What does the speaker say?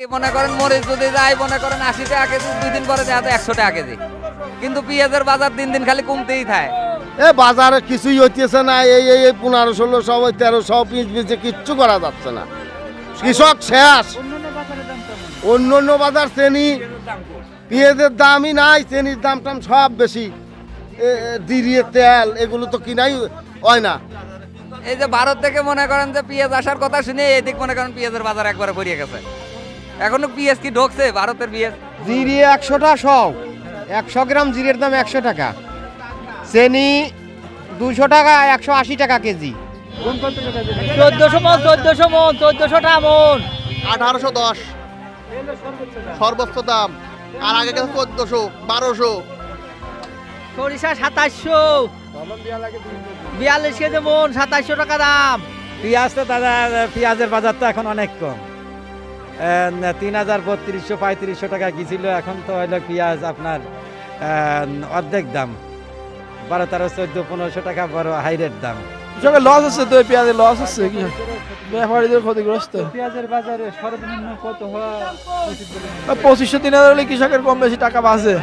মনে করেন মরিচ যদি যায় মনে করেন আশি টাকা কেজি দুই দিন পরে যায় একশো টাকা কেজি। কিন্তু পেঁয়াজের বাজার দিন দিন খালি কমতেই থাকে। এ বাজারে কিছুই হইতেছে না এই এই এই পনেরো ষোলোশো ওই তেরোশো পিস পিসে কিচ্ছু করা যাচ্ছে না। কৃষক শেষ। অন্য অন্য বাজার চেনি পেঁয়াজের দামই নাই চেনির দাম টাম সব বেশি। দিরিয়ে তেল এগুলো তো কিনাই হয় না। এই যে ভারত থেকে মনে করেন যে পেঁয়াজ আসার কথা শুনে এদিক মনে করেন পেঁয়াজের বাজার একবারে ভরিয়ে গেছে। এখনও পেঁয়াজ কি ঢোকছে ভারতের পেঁয়াজ জিরে একশোটা সব। একশো গ্রাম জিরের দাম একশো টাকা। চেনি দুশো টাকা একশো আশি টাকা কেজি। চোদ্দশো মন চোদ্দশো মন চোদ্দশো টা মন। আঠারোশো দশ। সর্বোচ্চ দাম। আর আগে গেছে চোদ্দশো বারোশো। সরিষা সাতাশশো। বিয়াল্লিশ কেজি মন সাতাশশো টাকা দাম। পেঁয়াজ তো দাদা পেঁয়াজের বাজার তো এখন অনেক কম। তিন হাজার বত্রিশশো পঁয়ত্রিশশো টাকা গিয়েছিল এখন তো হইল পেঁয়াজ আপনার অর্ধেক দাম। বারো তেরো চোদ্দ পনেরোশো টাকা বড় হাই রেট দাম। কৃষকের লস হচ্ছে তো পেঁয়াজের লস হচ্ছে কি? ব্যাপারীদের ক্ষতিগ্রস্ত। পেঁয়াজের বাজারে সর্বনিম্ন কত হওয়া পঁচিশশো তিন হাজার হলে কৃষকের কম বেশি টাকা বাঁচে